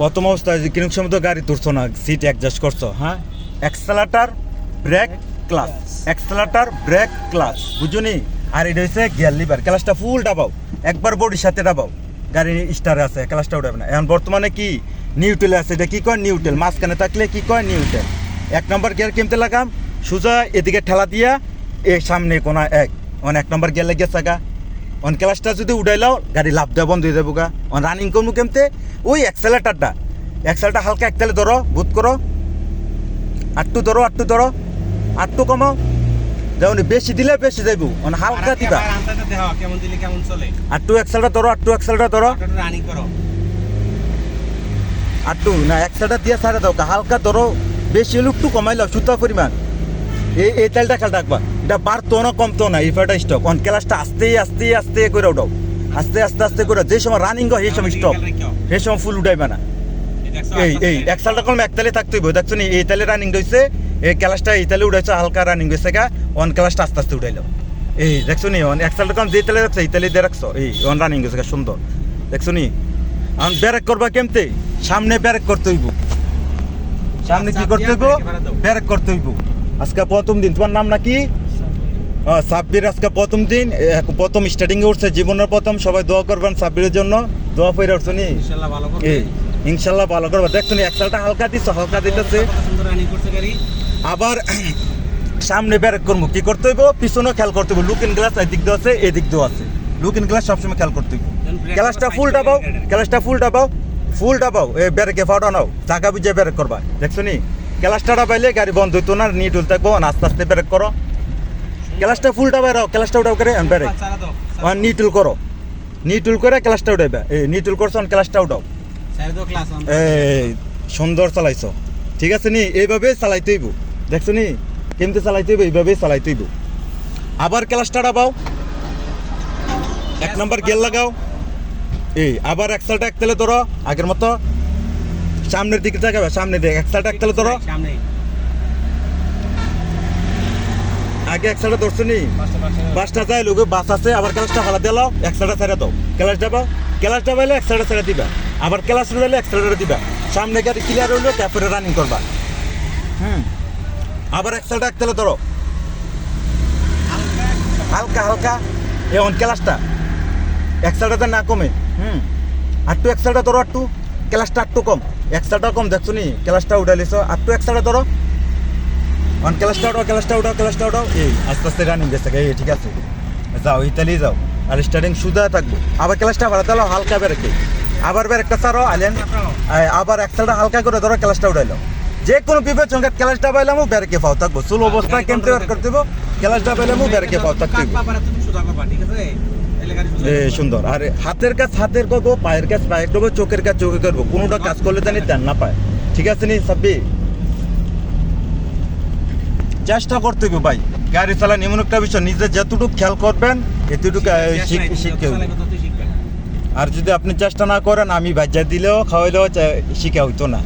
প্রথম অবস্থায় যে কীরকম সময় তো গাড়ি তুলছো না সিট অ্যাডজাস্ট করছ হ্যাঁ? Accelerator brake clutch accelerator brake clutch বুঝুনি? আর এটা হচ্ছে গিয়ার লিভার ক্লাসটা ফুল ডাবাও একবার বডির সাথে ডাবাও গাড়ি স্টারে আছে ক্লাসটা উঠাবে না। এখন বর্তমানে কি? নিউটেল আছে। এটা কি কয়? নিউটেল মাঝখানে থাকলে কি কয়? নিউটেল এক নম্বর গিয়ার কিনতে লাগাম। সোজা এদিকে ঠেলা দিয়া, এ সামনে কোনা এক। অন এক নম্বর গিয়ার লেগে গা। অন ক্লাসটা যদি উঠাই উঠাইলাও গাড়ি লাভ দেওয়া বন্ধ হয়ে যাব গা অন রানিং করব কেমতে? ওই এক্সেলেটারটা এক্সেলটা হালকা একতালে ধরো বুত করো। আটটু ধরো আটটু ধরো। আটটু কমাও। যেমন বেশি দিলে বেশি যাইব। অন হালকা দিবা। আন্তাজে দেখাও কেমন দিলে কেমন চলে। আটটু এক্সেলটা ধরো আটটু এক্সেলটা ধরো। রানিং করো। আটটু না এক্সেলটা দিয়ে সারে দাও। হালকা ধরো বেশি হলে একটু কমাইলাও সুতা পরিমাণ। এই এই তেলটা খেয়াল রাখবা। এটা বাড়তো না কমতো না ইফাটা স্টক অন ক্লাসটা আস্তে আস্তে আস্তে করে উঠাও আস্তে আস্তে আস্তে করে যে সময় রানিং হয় সেই সময় স্টপ সেই সময় ফুল উঠাইবা না। এই এই এক সালটা কলম এক তালে থাকতে হইব। দেখছ নি এই তালে রানিং রয়েছে এই ক্লাসটা এই তালে উঠাইছে হালকা রানিং হয়েছে গা অন ক্লাসটা আস্তে আস্তে উঠাইলো। এই দেখছ নি অন এক সালটা কলম যে তালে রাখছো এই তালে দিয়ে রাখছো। এই অন রানিং হয়েছে গা সুন্দর। দেখছ নি এখন ব্যারেক করবা কেমতে? সামনে ব্যারেক করতে হইব। সামনে কি করতে হইব? ব্যারেক করতে হইব। আজকে প্রথম দিন তোমার নাম নাকি? সাব্বির আজকে প্রথম দিন প্রথম স্টার্টিং এ উঠছে জীবনের প্রথম সবাই দোয়া করবেন সাব্বিরের জন্য। দোয়া করে উঠছো নি? ইনশাল্লাহ ভালো করব। দেখছ নি একসালটা হালকা দিচ্ছ হালকা দিতেছে। আবার সামনে ব্যারেক করব। কি করতে হইব? পিছনেও খেয়াল করতে হইব। লুকিং গ্লাস এদিক দিয়ে আছে এদিক দিয়েও আছে। লুকিং গ্লাস সবসময় খেয়াল করতে হইব। করবা ফুল ডাবাও. ক্লাসটা ফুল ডাবাও ফুল ডাবাও এ ব্যারেকে ফাটা নাও। জায়গা বুঝে ব্যারেক করবা। দেখছ নি? ক্লাসটা ডাবাইলে গাড়ি বন্ধ হইতো না নিয়ে টুল থাকব। আস্তে আস্তে ব্যারেক করো। ক্লাসটা ফুল ডাবাই রাও ক্লাসটা উঠাও করে ব্যারেক চালা দাও আর নিটুল করো। নিটুল করে ক্লাসটা উঠাইবা। এই নিটুল করছ ক্লাসটা উঠাও। এই সুন্দর চালাইছো। ঠিক আছে নি? এইভাবে চালাইতে হইব। দেখছ নি? কেমতে চালাইতে হইব? এইভাবে চালাইতে হইব। আবার ক্লাসটা ডাবাও এক নম্বর গেল লাগাও। এই আবার একসালটা এক তেলে ধরো আগের মতো। সামনের দিকে তাকাবে সামনে দিকে। একসালটা এক তেলে ধরো। সামনে আগে একসালটা ধরছো নি? পাঁচটা পাঁচটা। বাসটা যায় লোক বাস আছে আবার ক্লাসটা হালা দিলাও একসালটা ছেড়ে দাও। ক্লাস ডাবাও ক্লাস ডাবাইলে একসালটা ছেড়ে দিবা। আবার ক্লাস রইলে একসালটা দিবা। সামনে গাড়ি ক্লিয়ার হইল তারপরে রানিং করবা। হুম। আবার একসালটা এক তেলে ধরো। হালকা হালকা। এখন ক্লাসটা একসালটাতে না কমে। হুম। আটটু একসালটা ধরো আটটু। ক্লাসটা আটটু কম। একসালটা কম দেখছ নি? ক্লাসটা উঠাইলিস আটটু একসালটা ধরো। অন ক্লাসটা উঠাও ক্লাসটা উঠাও ক্লাসটা উঠাও এই আস্তে আস্তে রানিং গেছে এই ঠিক আছে। যাও ইতালি যাও। আর স্টার্টিং সুদা থাকব। আবার ক্লাসটা ভালো তাহলে হালকা বেরেকে আবার বেরেকটা আইলেন আই- আবার একসালটা হালকা করে ধরো ক্লাসটা উঠাইলো যে কোনো পিপের সঙ্গে ক্লাসটা পাইলামও বেরেকে পাও থাকব। চুল অবস্থা কেমতে করতে হইব ক্লাসটা পাইলামও বেরেকে পাও থাকতে সুন্দর। আর হাতের কাজ হাতের করব পায়ের কাজ পায়ের করব চোখের কাজ চোখে করব। কোনোটা কাজ করলে জানি দেন না পায়। ঠিক আছে নি সাব্বি চেষ্টা করতে হবে ভাই। গাড়ি চালান এমন একটা বিষয় নিজে যতটুকু খেয়াল করবেন এতটুকু শিখতে হবে আর যদি আপনি চেষ্টা না করেন আমি বাজ্যা দিলেও খাওয়াইলেও শিখা হইতো না।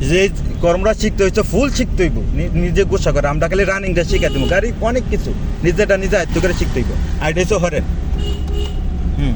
যে কর্মটা শিখতে হইতো ফুল শিখতে হইব। নিজে গুছা করে আমরা খালি রানিংটা শিখা দেবো। গাড়ি অনেক কিছু নিজেটা নিজে আয়ত্ত করে শিখতে হইব। আর এটা হচ্ছে হরেন। হুম।